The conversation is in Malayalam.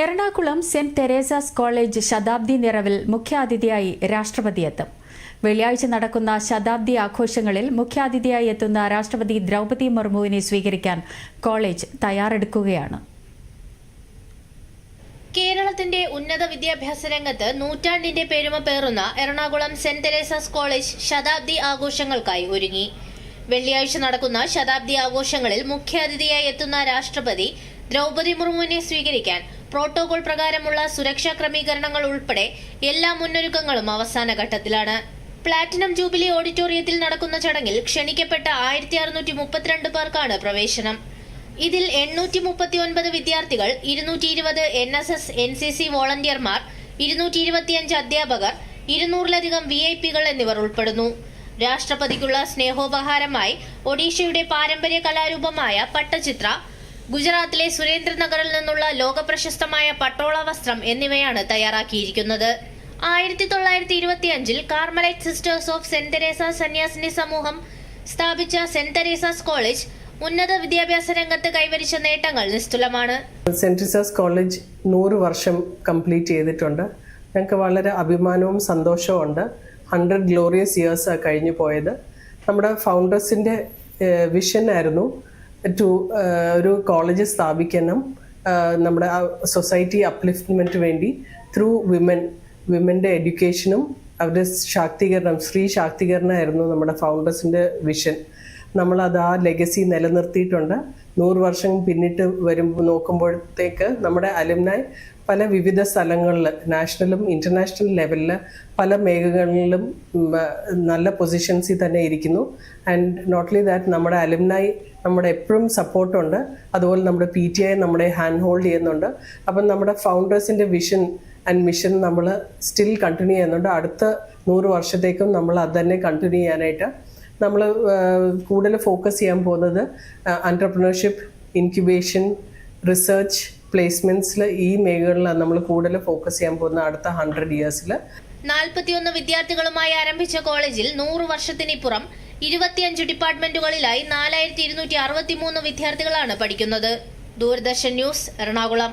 എറണാകുളം സെന്റ് തെരേസാസ് കോളേജ് ശതാബ്ദി നിറവിൽ മുഖ്യാതിഥിയായി രാഷ്ട്രപതി എത്തും വെള്ളിയാഴ്ച നടക്കുന്ന ശതാബ്ദി ആഘോഷങ്ങളിൽ മുഖ്യാതിഥിയായി എത്തുന്ന രാഷ്ട്രപതി ദ്രൗപദി മുർമുവിനെ സ്വീകരിക്കാൻ കോളേജ് തയ്യാറെടുക്കുകയാണ്. കേരളത്തിന്റെ ഉന്നത വിദ്യാഭ്യാസ രംഗത്ത് നൂറ്റാണ്ടിന്റെ പേരുമ പേറുന്ന എറണാകുളം സെന്റ് തെരേസാസ് കോളേജ് ശതാബ്ദി ആഘോഷങ്ങൾക്കായി ഒരുങ്ങി. വെള്ളിയാഴ്ച നടക്കുന്ന ശതാബ്ദി ആഘോഷങ്ങളിൽ മുഖ്യാതിഥിയായി എത്തുന്ന രാഷ്ട്രപതി ദ്രൗപതി മുർമുവിനെ സ്വീകരിക്കാൻ പ്രോട്ടോകോൾ പ്രകാരമുള്ള സുരക്ഷാ ക്രമീകരണങ്ങൾ ഉൾപ്പെടെ എല്ലാ മുന്നൊരുക്കങ്ങളും അവസാന ഘട്ടത്തിലാണ്. പ്ലാറ്റിനം ജൂബിലി ഓഡിറ്റോറിയത്തിൽ നടക്കുന്ന ചടങ്ങിൽ ക്ഷണിക്കപ്പെട്ട ആയിരത്തി അറുന്നൂറ്റി മുപ്പത്തിരണ്ട് പേർക്കാണ് പ്രവേശനം. ഇതിൽ എണ്ണൂറ്റി മുപ്പത്തി ഒൻപത് വിദ്യാർത്ഥികൾ ഇരുന്നൂറ്റി ഇരുപത് N S S N C C വോളണ്ടിയർമാർ ഇരുന്നൂറ്റി ഇരുപത്തിയഞ്ച് അധ്യാപകർ ഇരുന്നൂറിലധികം വി ഐ പികൾ എന്നിവർ ഉൾപ്പെടുന്നു. രാഷ്ട്രപതിക്കുള്ള സ്നേഹോപഹാരമായി ഒഡീഷയുടെ പാരമ്പര്യ കലാരൂപമായ പട്ടചിത്ര ഗുജറാത്തിലെ സുരേന്ദ്രനഗറിൽ നിന്നുള്ള ലോകപ്രശസ്തമായ പട്ടോള വസ്ത്രം എന്നിവയാണ് തയ്യാറാക്കിയിരിക്കുന്നത്. ആയിരത്തി തൊള്ളായിരത്തി ഇരുപത്തി അഞ്ചിൽ Carmelite sisters of Saint Teresa സന്യാസിനി സമൂഹം സ്ഥാപിച്ച സെന്റ് തെരേസാസ് കോളേജ് ഉന്നത വിദ്യാഭ്യാസ രംഗത്ത് കൈവരിച്ച നേട്ടങ്ങൾ നിസ്തുലമാണ്. സെന്റ് തെരേസാസ് കോളേജ് നൂറ് വർഷം കംപ്ലീറ്റ് ചെയ്തിട്ടുണ്ട്. ഞങ്ങൾക്ക് വളരെ അഭിമാനവും സന്തോഷവും ഉണ്ട്. ഹൺഡ്രഡ് ഗ്ലോറിയസ് ഇയേഴ്സ് കഴിഞ്ഞു പോയത്. നമ്മുടെ ഫൗണ്ടേഴ്സിന്റെ വിഷൻ ആയിരുന്നു ടു ഒരു കോളേജ് സ്ഥാപിക്കണം നമ്മുടെ സൊസൈറ്റി അപ്ലിഫ്റ്റ്മെന്റ് വേണ്ടി ത്രൂ വിമൻ വിമന്റെ എഡ്യൂക്കേഷനും അവരുടെ ശാക്തീകരണം സ്ത്രീ ശാക്തീകരണമായിരുന്നു നമ്മുടെ ഫൗണ്ടേഴ്സിന്റെ വിഷൻ നമ്മളത് ആ ലെഗസി നിലനിർത്തിയിട്ടുണ്ട്. നൂറ് വർഷം പിന്നിട്ട് വരുമ്പോൾ നോക്കുമ്പോഴത്തേക്ക് നമ്മുടെ അലുമിനായി പല വിവിധ സ്ഥലങ്ങളിൽ നാഷണലും ഇന്റർനാഷണൽ ലെവലിൽ പല മേഖലകളിലും നല്ല പൊസിഷൻസിൽ തന്നെ ഇരിക്കുന്നു. ആൻഡ് നോട്ട് ലി ദാറ്റ് നമ്മുടെ അലുമിനായി നമ്മുടെ എപ്പോഴും സപ്പോർട്ടുണ്ട് അതുപോലെ നമ്മുടെ പി ടി ഐ നമ്മളെ ഹാൻഡ് ഹോൾഡ് ചെയ്യുന്നുണ്ട്. അപ്പം നമ്മുടെ ഫൗണ്ടേഴ്സിന്റെ വിഷൻ ആൻഡ് മിഷൻ നമ്മൾ സ്റ്റിൽ കണ്ടിന്യൂ ചെയ്യുന്നുണ്ട്. അടുത്ത നൂറ് വർഷത്തേക്കും നമ്മൾ അത് തന്നെ കണ്ടിന്യൂ ചെയ്യാനായിട്ട് നമ്മൾ കൂടുതൽ ഫോക്കസ് ചെയ്യാൻ പോകുന്നത് അന്റർപ്രണർഷിപ്പ് ഇൻക്യുബേഷൻ റിസർച്ച് പ്ലേസ്മെന്റ്സിൽ ഈ മേഖലകളിലാണ് നമ്മൾ കൂടുതൽ ഫോക്കസ് ചെയ്യാൻ പോകുന്ന അടുത്ത ഹൺഡ്രഡ് ഇയേഴ്സിൽ നാൽപ്പത്തിയൊന്ന് വിദ്യാർത്ഥികളുമായി ആരംഭിച്ച കോളേജിൽ നൂറ് വർഷത്തിനിപ്പുറം ഇരുപത്തിയഞ്ച് ഡിപ്പാർട്ട്മെന്റുകളിലായി നാലായിരത്തി ഇരുന്നൂറ്റി അറുപത്തിമൂന്ന് വിദ്യാർത്ഥികളാണ് പഠിക്കുന്നത്. ദൂരദർശൻ ന്യൂസ് എറണാകുളം.